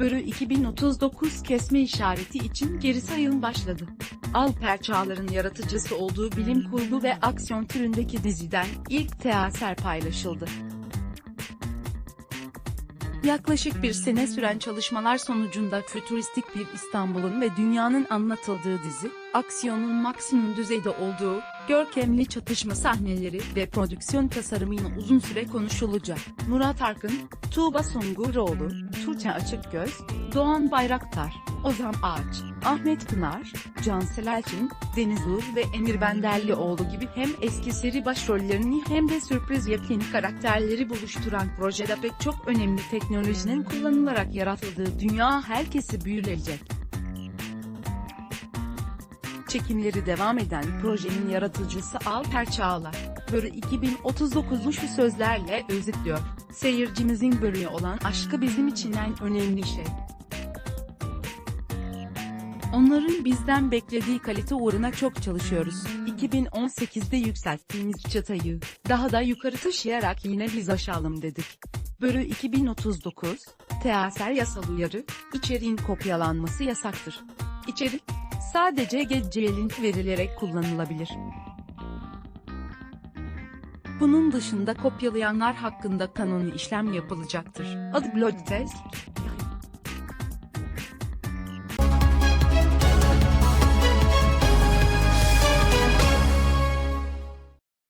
Börü 2039 kesme işareti için geri sayım başladı. Alper Çağlar'ın yaratıcısı olduğu bilim kurgu ve aksiyon türündeki diziden ilk teaser paylaşıldı. Yaklaşık bir sene süren çalışmalar sonucunda fütüristik bir İstanbul'un ve dünyanın anlatıldığı dizi, aksiyonun maksimum düzeyde olduğu, görkemli çatışma sahneleri ve prodüksiyon tasarımıyla uzun süre konuşulacak. Murat Arkın, Tuğba Sunguroğlu, Tuğçe Açıkgöz, Doğan Bayraktar, Ozan Ağaç, Ahmet Pınar, Cansel Elçin, Deniz Uğur ve Emir Benderlioğlu gibi hem eski seri başrollerini hem de sürpriz yepyeni karakterleri buluşturan projede pek çok önemli teknolojinin kullanılarak yaratıldığı dünya herkesi büyüleyecek. Çekimleri devam eden projenin yaratıcısı Alper Çağlar, Börü 2039'u şu sözlerle özetliyor. Seyircimizin börüye olan aşkı bizim için en önemli şey. Onların bizden beklediği kalite uğruna çok çalışıyoruz. 2018'de yükselttiğimiz çatayı daha da yukarı taşıyarak yine biz aşalım dedik. Börü 2039, teaser yasal uyarı, içeriğin kopyalanması yasaktır. İçerik, sadece geceye link verilerek kullanılabilir. Bunun dışında kopyalayanlar hakkında kanuni işlem yapılacaktır. Adı Blood Test,